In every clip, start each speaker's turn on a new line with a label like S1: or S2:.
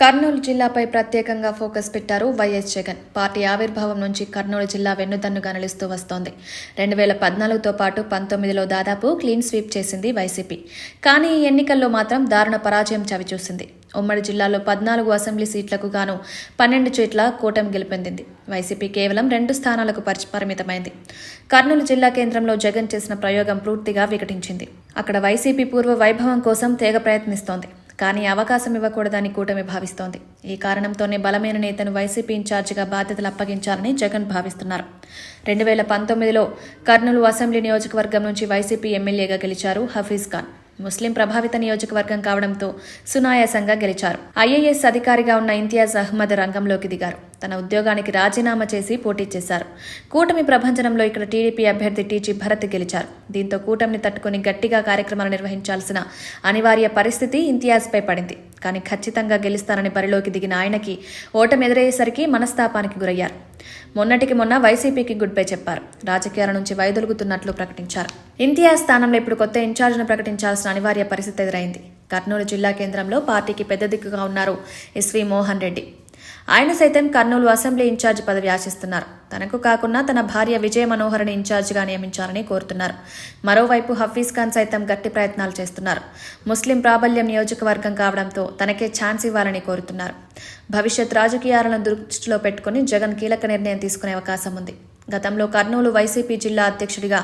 S1: కర్నూలు జిల్లాపై ప్రత్యేకంగా ఫోకస్ పెట్టారు YS Jagan. Party ఆవిర్భావం నుంచి కర్నూలు జిల్లా వెన్నుదన్నుగా నిలుస్తూ వస్తోంది. రెండు వేల పద్నాలుగుతో పాటు పంతొమ్మిదిలో దాదాపు క్లీన్ స్వీప్ చేసింది వైసీపీ. కానీ ఈ ఎన్నికల్లో మాత్రం దారుణ పరాజయం చవిచూసింది. ఉమ్మడి జిల్లాలో పద్నాలుగు అసెంబ్లీ సీట్లకు గాను పన్నెండు చోట్ల కూటమి గెలుపొందింది. వైసీపీ కేవలం రెండు స్థానాలకు పరిచి పరిమితమైంది. కర్నూలు జిల్లా కేంద్రంలో జగన్ చేసిన ప్రయోగం పూర్తిగా వికటించింది. అక్కడ వైసీపీ పూర్వ వైభవం కోసం తెగ ప్రయత్నిస్తోంది. కానీ అవకాశం ఇవ్వకూడదని కూటమి భావిస్తోంది. ఈ కారణంతోనే బలమైన నేతను వైసీపీ ఇన్ఛార్జిగా బాధ్యతలు అప్పగించాలని జగన్ భావిస్తున్నారు. రెండు వేల పంతొమ్మిదిలో కర్నూలు అసెంబ్లీ నియోజకవర్గం నుంచి వైసీపీ ఎమ్మెల్యేగా గెలిచారు హఫీజ్ ఖాన్. ముస్లిం ప్రభావిత నియోజకవర్గం కావడంతో సునాయాసంగా గెలిచారు. ఐఏఎస్ అధికారిగా ఉన్న ఇంతియాజ్ అహ్మద్ రంగంలోకి దిగారు. తన ఉద్యోగానికి రాజీనామా చేసి పోటీ చేశారు. కూటమి ప్రభంజనంలో ఇక్కడ టీడీపీ అభ్యర్థి టీజీ భరత్ గెలిచారు. దీంతో కూటమిని తట్టుకుని గట్టిగా కార్యక్రమాలు నిర్వహించాల్సిన అనివార్య పరిస్థితి ఇంతియాజ్పై పడింది. కానీ ఖచ్చితంగా గెలుస్తానని బరిలోకి దిగిన ఆయనకి ఓటమి ఎదురయ్యేసరికి మనస్తాపానికి గురయ్యారు. మొన్నటికి మొన్న వైసీపీకి గుడ్ బై చెప్పారు. రాజకీయాల నుంచి వైదొలుగుతున్నట్లు ప్రకటించారు. ఇంతియాజ్ స్థానంలో ఇప్పుడు కొత్త ఇన్ఛార్జ్ను ప్రకటించాల్సిన అనివార్య పరిస్థితి ఎదురైంది. కర్నూలు జిల్లా కేంద్రంలో పార్టీకి పెద్ద దిక్కుగా ఉన్నారు ఎస్వి మోహన్ రెడ్డి. ఆయన సైతం కర్నూలు అసెంబ్లీ ఇన్ఛార్జ్ పదవి ఆశిస్తున్నారు. తనకు కాకుండా తన భార్య విజయ మనోహర్ని ఇన్ఛార్జిగా నియమించాలని కోరుతున్నారు. మరోవైపు హఫీజ్ ఖాన్ సైతం గట్టి ప్రయత్నాలు చేస్తున్నారు. ముస్లిం ప్రాబల్యం నియోజకవర్గం కావడంతో తనకే ఛాన్స్ ఇవ్వాలని కోరుతున్నారు. భవిష్యత్ రాజకీయాలను దృష్టిలో పెట్టుకుని జగన్ కీలక నిర్ణయం తీసుకునే అవకాశం ఉంది. గతంలో కర్నూలు వైసీపీ జిల్లా అధ్యక్షుడిగా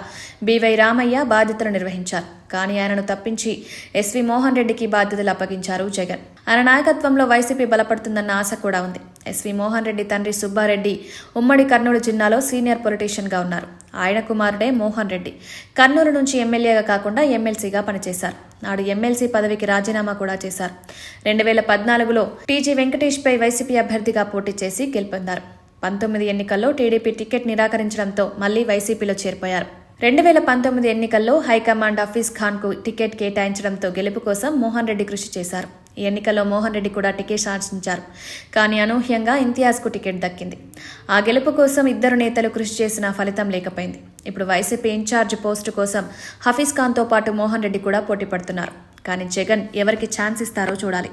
S1: బివై రామయ్య బాధ్యతలు నిర్వహించారు. కానీ ఆయనను తప్పించి ఎస్వి మోహన్ రెడ్డికి బాధ్యతలు అప్పగించారు జగన్. ఆయన నాయకత్వంలో వైసీపీ బలపడుతుందన్న ఆశ కూడా ఉంది. ఎస్వి మోహన్ రెడ్డి తండ్రి సుబ్బారెడ్డి ఉమ్మడి కర్నూలు జిల్లాలో సీనియర్ పొలిటీషియన్గా ఉన్నారు. ఆయన కుమారుడే మోహన్ రెడ్డి. కర్నూలు నుంచి ఎమ్మెల్యేగా కాకుండా ఎమ్మెల్సీగా పనిచేశారు. నాడు ఎమ్మెల్సీ పదవికి రాజీనామా కూడా చేశారు. రెండు వేల పద్నాలుగులో టీజీ వెంకటేష్పై వైసీపీ అభ్యర్థిగా పోటీ చేసి గెలుపొందారు. పంతొమ్మిది ఎన్నికల్లో టీడీపీ టికెట్ నిరాకరించడంతో మళ్ళీ వైసీపీలో చేరిపోయారు. రెండు వేల పంతొమ్మిది ఎన్నికల్లో హైకమాండ్ హఫీజ్ ఖాన్కు టికెట్ కేటాయించడంతో గెలుపు కోసం మోహన్ రెడ్డి కృషి చేశారు. ఈ ఎన్నికల్లో మోహన్ రెడ్డి కూడా టికెట్ ఆశించారు కానీ అనూహ్యంగా ఇంతియాజ్కు టికెట్ దక్కింది. ఆ గెలుపు కోసం ఇద్దరు నేతలు కృషి చేసిన ఫలితం లేకపోయింది. ఇప్పుడు వైసీపీ ఇన్ఛార్జ్ పోస్టు కోసం హఫీజ్ ఖాన్తో పాటు మోహన్ రెడ్డి కూడా పోటీ పడుతున్నారు. కానీ జగన్ ఎవరికి ఛాన్స్ ఇస్తారో చూడాలి.